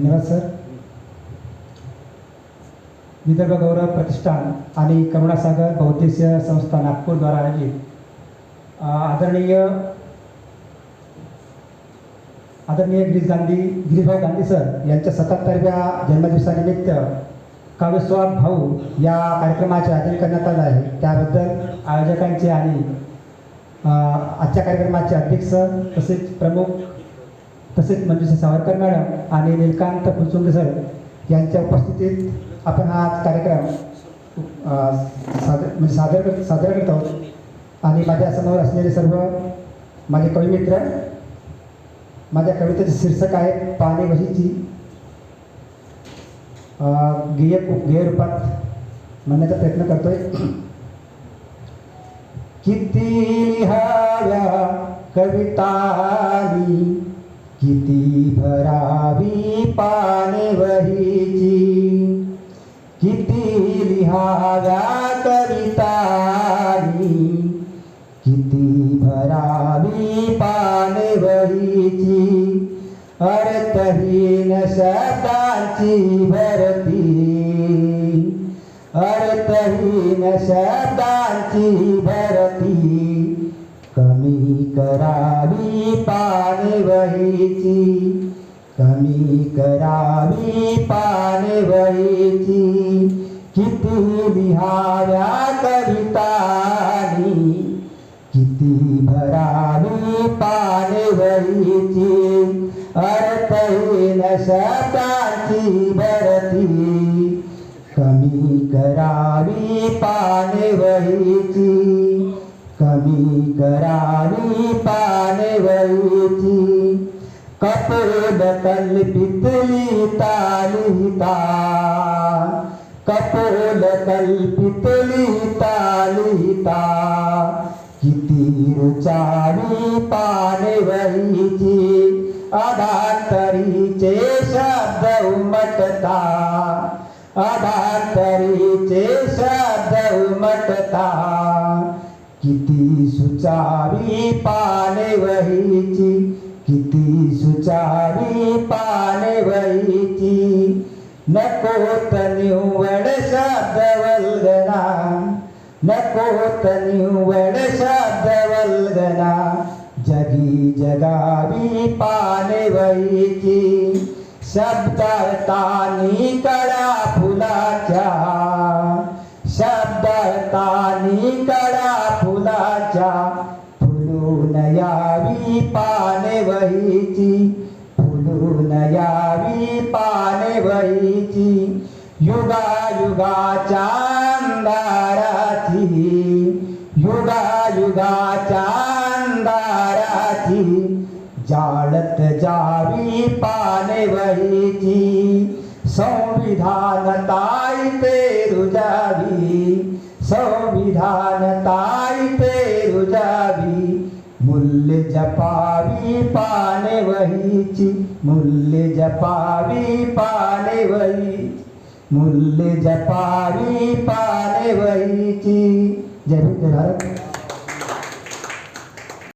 धन्यवाद सर. विदर्भ गौरव प्रतिष्ठान आणि करुणासागर बौद्धिक संस्था नागपूरद्वारा आयोजित आदरणीय आदरणीय गिरीश गांधी गिरीशभाई गांधी सर यांच्या सत्याहत्तरव्या जन्मदिवसानिमित्त काव्यस्वाद भाऊ या कार्यक्रमाचे आयोजन करण्यात आलं आहे. त्याबद्दल आयोजकांचे आणि आजच्या कार्यक्रमाचे अध्यक्ष तसेच प्रमुख तसेच मंजुषा सावरकर मॅडम आणि नीलकांत फुलचुंग सर यांच्या उपस्थितीत आपण हा कार्यक्रम सादर म्हणजे सादर कर सादर करत आहोत. आणि माझ्यासमोर असलेले सर्व माझे कविमित्र माझ्या कवितेचे शीर्षक आहे पाणी वहीची गेय गेय रूपात म्हणण्याचा प्रयत्न करतोय. किती लिहाव्या कविता किती भरावी पाने वहीची किती लिहाव्या कवितानी किती भरावी पाने वहीची अर्थहीन शब्दांची भरती अर्थहीन शब्दांची भरती करावी पाने वहीची कमी करावी पाने किती लिहाव्या कवितानी. किती भरावी पाने अर्थहीन सताची भरती. कमी करावी पाने कमी करावी पाने वहीची कपोल कल्पित लिहिता लिहिता कपोल पितली लिहिता लिहिता किती रुचावी पाने वहीची अधातरीचे शब्द उमटता. अधातरीचे शब्द उमटता. किती सुचारी पाने वहीची किती सुचारी पाने वहीची नको निवड शब्द वल्गना नको निवड शब्द वल्गना जगी जगावी पाने वहीची शब्दार्थानी कळा फुलाच्या यावी पाने वहीची. फुलून यावी पाने वहीची. युगा युगाच्या अंधाराची. युगा युगाच्या अंधाराची. जाळत जावी पाने वहीची. संविधान ताई ते रुजावी संविधान ताई मूल्य जपावी पाने वहीची मूल्य जपावी पाने वही मूल्य जपावी पाने वहीची. जय भीम जय भारत.